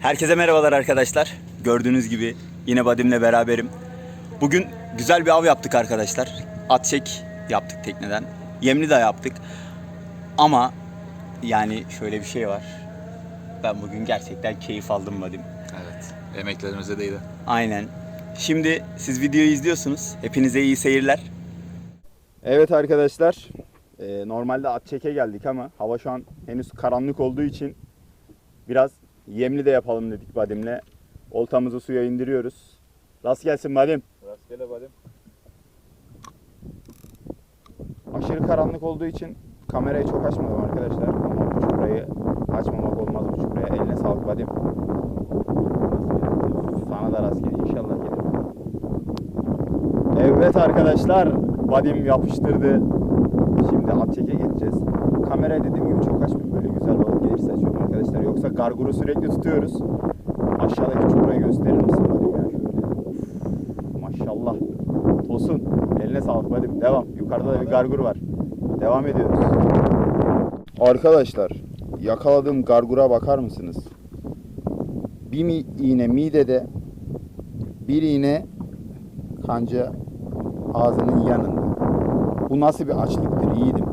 Herkese merhabalar arkadaşlar. Gördüğünüz gibi yine Badim'le beraberim. Bugün güzel bir av yaptık arkadaşlar. At çek yaptık tekneden. Yemli de yaptık. Ama yani şöyle bir şey var. Ben bugün gerçekten keyif aldım Badim. Evet. Emeklerimize değdi. Aynen. Şimdi siz videoyu izliyorsunuz. Hepinize iyi seyirler. Evet arkadaşlar. e, normalde at çeke geldik ama hava şu an henüz karanlık olduğu için biraz yemli de yapalım dedik Badim'le. Oltamızı suya indiriyoruz. Rast gelsin Badim. Rastgele badim. Aşırı karanlık olduğu için kamerayı çok açmadım arkadaşlar. Ama bu çuprayı açmamak olmaz bu çupraya. Eline sağlık Badim. Sana da rast gelir inşallah gelir. Evet arkadaşlar. Badim yapıştırdı. Şimdi at çeke geçeceğiz. Kamerayı dediğim gibi çok açmıyorum. Böyle güzel balık gelirse açıyorum arkadaşlar. Yoksa garguru sürekli tutuyoruz. Aşağıdaki çuprayı gösterir misin Badim ya şöyle. Maşallah. Tosun. Eline sağlık Badim. Devam. Yukarıda da bir gargur var. Devam ediyoruz. Arkadaşlar yakaladığım gargura bakar mısınız? Bir mi- iğne midede, bir iğne kanca ağzının yanında. Bu nasıl bir açlıktır yiğidim.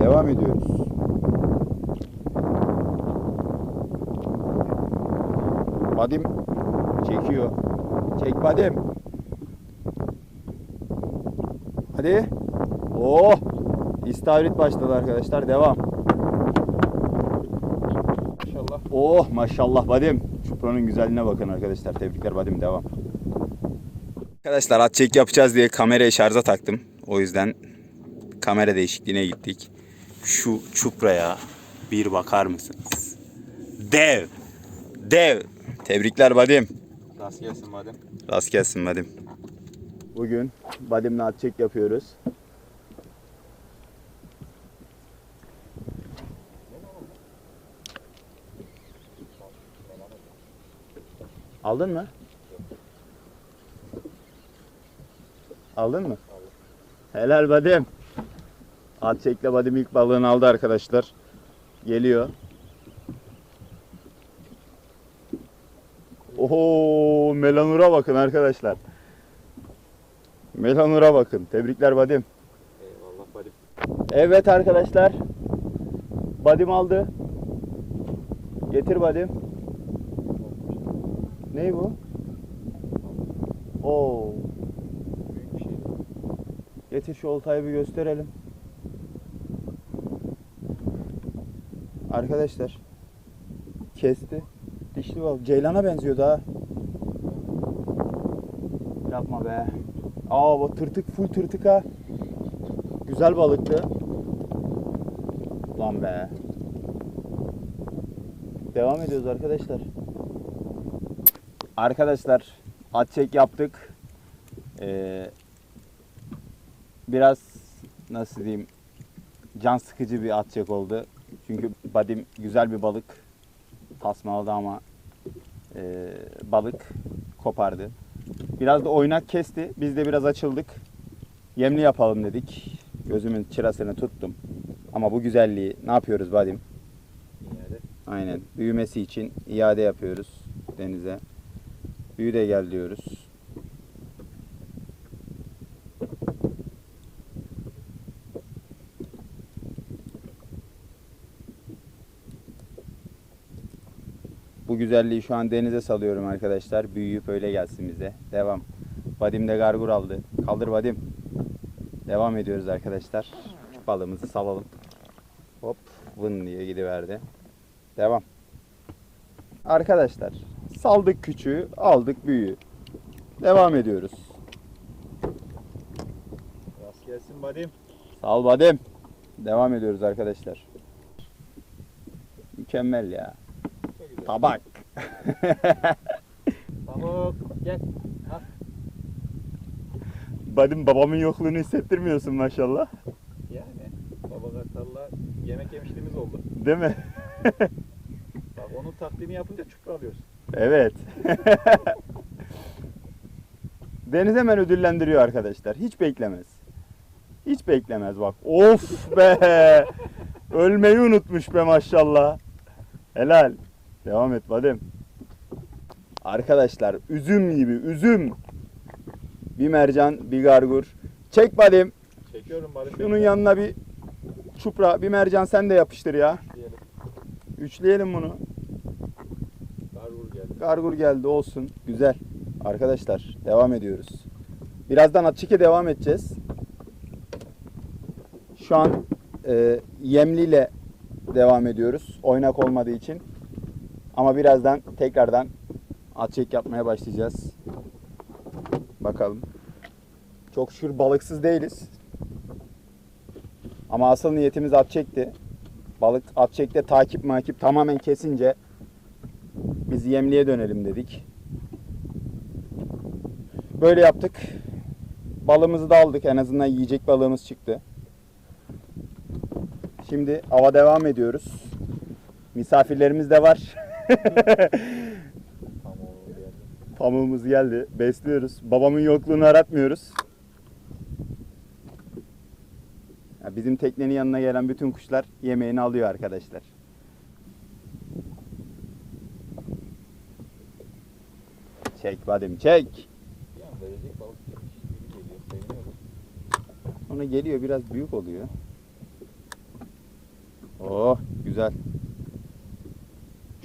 Devam ediyoruz. Badim çekiyor. Çek Badim. Hadi. Oh! İstavrit başladı arkadaşlar. Devam. İnşallah. Oh maşallah Badim. Çupranın güzelliğine bakın arkadaşlar. Tebrikler Badim devam. Arkadaşlar at çek yapacağız diye kamerayı şarja taktım. O yüzden kamera değişikliğine gittik. Şu çupraya bir bakar mısınız? Dev. Dev. Tebrikler Badim. Rast gelsin badim. Rast gelsin Badim. Bugün Badim'le at çek yapıyoruz. Aldın mı? Aldın mı? Helal Badim. At çekle Badim ilk balığını aldı arkadaşlar. Geliyor. Oho Melanur'a bakın arkadaşlar. Melanur'a bakın. Tebrikler Badim. Eyvallah badim. Evet arkadaşlar. Badim aldı. Getir Badim. Ney bu? Oo. Büyük bir şey. Getir şu oltayı bir gösterelim. Arkadaşlar. Kesti. Dişli balık. Ceylana benziyor daha. Yapma be. Aa bu tırtık full tırtık ha. Güzel balıktı. Lan be. Devam ediyoruz arkadaşlar. Arkadaşlar at çek yaptık. Ee, biraz nasıl diyeyim can sıkıcı bir at çek oldu. Çünkü badim güzel bir balık tasmaladı ama e, balık kopardı. Biraz da oynak kesti. Biz de biraz açıldık. Yemli yapalım dedik. Gözümün çırasını tuttum. Ama bu güzelliği ne yapıyoruz badim? İade. Aynen. Büyümesi için iade yapıyoruz denize. Büyü de gel diyoruz. Bu güzelliği şu an denize salıyorum arkadaşlar. Büyüyüp öyle gelsin bize. Devam. Vadim de gargur aldı. Kaldır Vadim. Devam ediyoruz arkadaşlar. Balığımızı salalım. Hop vın diye gidiverdi. Devam. Arkadaşlar saldık küçüğü aldık büyüğü. Devam ediyoruz. Rast gelsin badim. Sal badem. Devam ediyoruz arkadaşlar. Mükemmel ya. Tabak. Pamuk gel. Ha. Badim babamın yokluğunu hissettirmiyorsun maşallah. Yani baba kartalla yemek yemişliğimiz oldu. Değil mi? Bak onun taklidini yapınca çupra alıyoruz. Evet. Deniz hemen ödüllendiriyor arkadaşlar. Hiç beklemez. Hiç beklemez bak. Of be. Ölmeyi unutmuş be maşallah. Helal. Devam et Vadim. Arkadaşlar üzüm gibi üzüm. Bir mercan, bir gargur. Çek Vadim. Çekiyorum bari. Şunun yanına bir çupra, bir mercan sen de yapıştır ya. Diyelim. Üçleyelim bunu. Garvur geldi. Gargur geldi olsun. Güzel. Arkadaşlar devam ediyoruz. Birazdan Atçik'e devam edeceğiz. Şu an e, yemliyle devam ediyoruz. Oynak olmadığı için. Ama birazdan tekrardan Atçik yapmaya başlayacağız. Bakalım. Çok şükür balıksız değiliz. Ama asıl niyetimiz at çekti. Balık at çekte takip makip tamamen kesince biz yemliğe dönelim dedik. Böyle yaptık. Balığımızı da aldık. En azından yiyecek balığımız çıktı. Şimdi ava devam ediyoruz. Misafirlerimiz de var. Geldi. Pamuğumuz geldi. Besliyoruz. Babamın yokluğunu aratmıyoruz. Ya bizim teknenin yanına gelen bütün kuşlar yemeğini alıyor arkadaşlar. Çek Vadim çek. Bir an verecek balık yemiş gibi geliyor. Seviniyoruz. Ona geliyor biraz büyük oluyor. Oh güzel.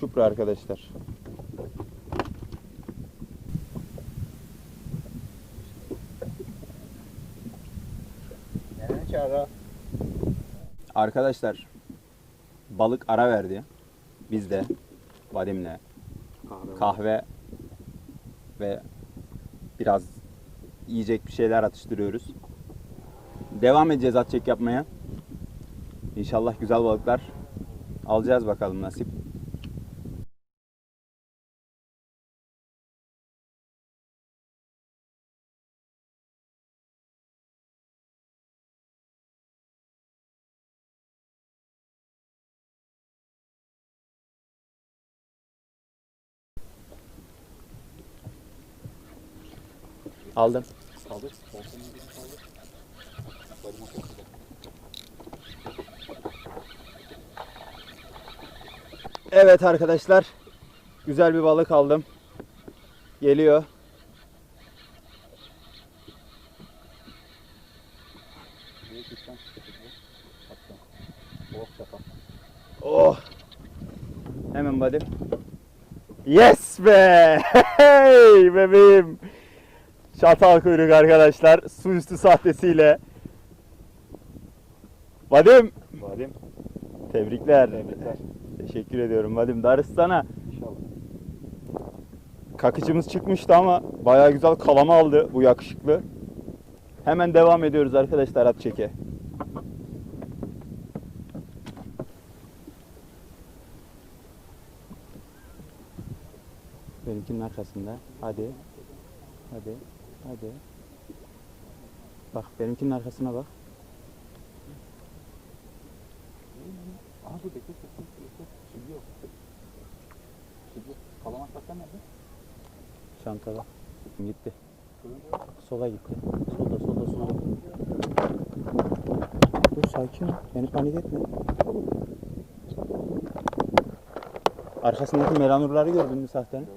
Çupra arkadaşlar. Arkadaşlar balık ara verdi. Biz de Vadim'le kahve ve biraz yiyecek bir şeyler atıştırıyoruz. Devam edeceğiz at çek yapmaya. İnşallah güzel balıklar alacağız bakalım nasip. Aldım. Saldır. Evet arkadaşlar. Güzel bir balık aldım. Geliyor. Oh. Hemen Vadim. Yes be! Hey bebeğim. Çatal kuyruk arkadaşlar. Su üstü sahtesiyle. Vadim. Vadim. Tebrikler. Tebrikler. Teşekkür ediyorum Vadim. Darıstan'a. İnşallah. Kakıcımız çıkmıştı ama bayağı güzel kalama aldı bu yakışıklı. Hemen devam ediyoruz arkadaşlar at çeke. Benimkinin arkasında. Hadi. Hadi. Hadi. Bak benimkinin arkasına bak. Aha dur bekle. Bekle. Bekle. Şimdi yok. Şimdi. Kalamak nerede? Çantada. Gitti. Sola gitti. Solda solda solda. Dur sakin ol. Beni panik etme. Arkasındaki meranurları gördün mü sahtenin?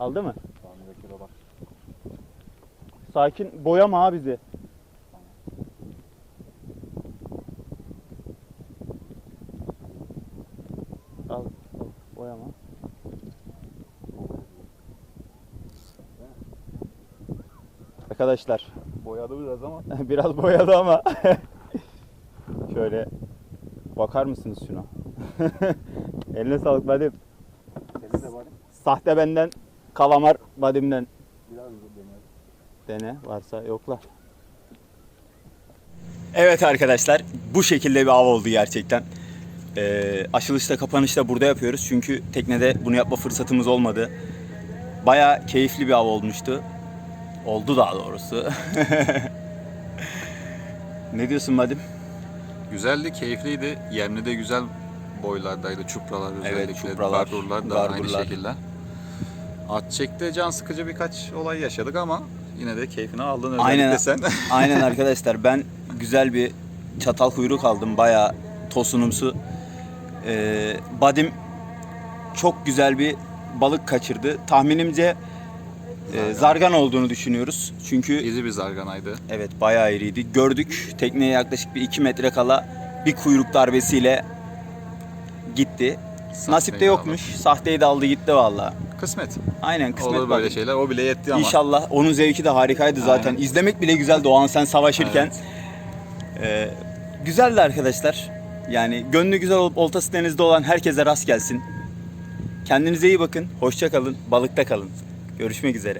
Aldı mı? Sakin boyama ha bizi. Al, al boyama. Arkadaşlar Boyadı biraz ama. biraz boyadı ama şöyle bakar mısınız şuna? Eline sağlık vadim. Sahte benden, kalamar Vadim'den. Biraz deneyelim. Dene varsa yokla. Evet arkadaşlar bu şekilde bir av oldu gerçekten. Ee, açılışta kapanışta burada yapıyoruz çünkü teknede bunu yapma fırsatımız olmadı. Baya keyifli bir av olmuştu. Oldu daha doğrusu. ne diyorsun Vadim? Güzeldi, keyifliydi. Yemli de güzel boylardaydı. Çupralar Evet, özellikle. çupralar, Gardurlar da aynı gardurlar. şekilde. At çekti can sıkıcı birkaç olay yaşadık ama yine de keyfini aldın özellikle Aynen. sen. Aynen arkadaşlar ben güzel bir çatal kuyruk aldım. Bayağı tosunumsu. Ee, Badim çok güzel bir balık kaçırdı. Tahminimce e, zargan olduğunu düşünüyoruz. Çünkü İri bir zarganaydı. evet bayağı iriydi. Gördük tekneye yaklaşık bir 2 metre kala bir kuyruk darbesiyle gitti. Nasip de yokmuş. Sahteyi de aldı gitti valla. Kısmet. Aynen kısmet Olur böyle şeyler. O bile yetti ama. İnşallah onun zevki de harikaydı zaten. Aynen. İzlemek bile güzeldi o an sen savaşırken. Ee, güzeldi arkadaşlar. Yani gönlü güzel olup oltası denizde olan herkese rast gelsin. Kendinize iyi bakın. Hoşça kalın. Balıkta kalın. Görüşmek üzere.